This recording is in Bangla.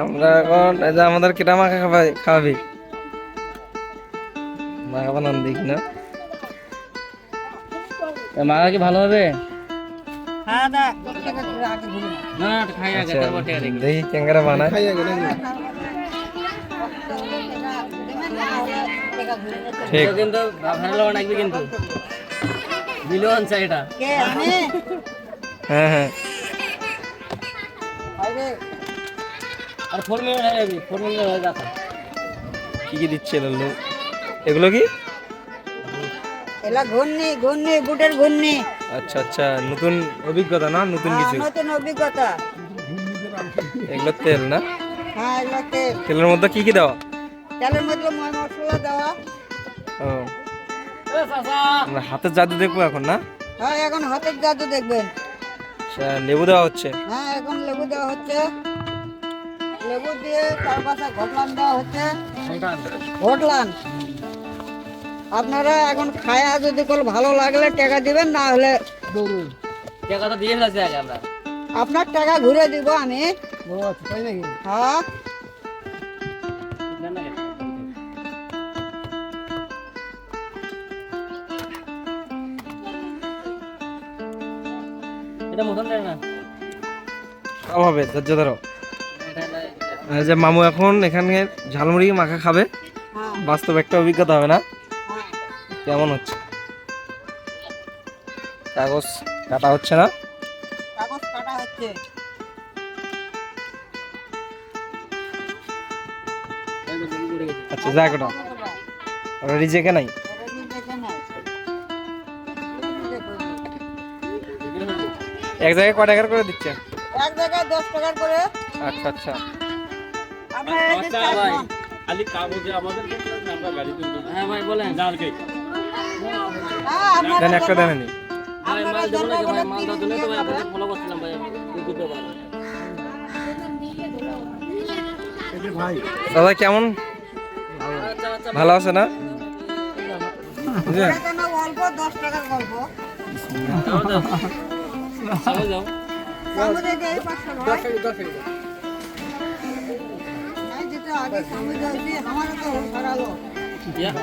আমরা এখন এই যে আমাদের কিটা মাখা খাবাই খাওয়াবি মাখা বানান দেখি না মাগা কি ভালো হবে? হ্যাঁ আচ্ছা, দেখি ক্যাঙ্গারা বানায়। ঠিক। কিন্তু ভালো লাগবে কিন্তু। মিলিয়ন এটা। হ্যাঁ হ্যাঁ। আরে ফোর মিনিট হয়ে যাবি ফোর মিনিট হয়ে যাবে। কি কি দিচ্ছে লাল্লু এগুলো কি? এলা ঘূর্ণি ঘূর্ণি বুটের ঘূর্ণি। আচ্ছা আচ্ছা নতুন অভিজ্ঞতা না? নতুন কিছু? নতুন অভিজ্ঞতা। এগুলো তেল না? হ্যাঁ এগুলো তেল। তেলের মধ্যে কি কি দেওয়া? তেলের মধ্যে মশলা দেওয়া। ও। হাতের জাদু দেখব এখন না? হ্যাঁ এখন হাতের জাদু দেখবেন। আচ্ছা, লেবু দেওয়া হচ্ছে? হ্যাঁ এখন লেবু দেওয়া হচ্ছে। লেবু দিয়ে তার পাশে ঘটলান দেওয়া হচ্ছে। ঘটলান। আপনারা এখন খায়া যদি কোনো ভালো লাগলে টাকা দিবেন না হলে টাকা তো দিয়ে ফেলেছি আগে আমরা। আপনার টাকা ঘুরে দিব আমি। হ্যাঁ। এটা মতন না। হবে ধৈর্য ধরো। যে মামু এখন এখানে ঝালমুড়ি মাখা খাবে। বাস্তব একটা অভিজ্ঞতা হবে না? কেমন হচ্ছে? কাগজ কাটা হচ্ছে না? কাগজ কাটা হচ্ছে। আচ্ছা যাক ওটা। ওটা রিজেকে নাই। এক জায়গায় কয় টাকার করে দিচ্ছে? এক জায়গায় দশ টাকার করে। আচ্ছা আচ্ছা। খালি কাগজে আমাদের আমরা গাড়ি তুলবো হ্যাঁ ভাই বলেন। জালকে হ্যাঁ, আপনারা দেন একটা দেন নি ভাই মাল দেবো ভাই মাল দাও দিলে তো ভাই আপনাকে ফলো করছিলাম ভাই ইউটিউবে দাদা কেমন? ভালো আছে না? না অল্প? দশ টাকার গল্প। যাও যাও চলো যাও সামুদ্রে দিয়ে এই পাঁচশো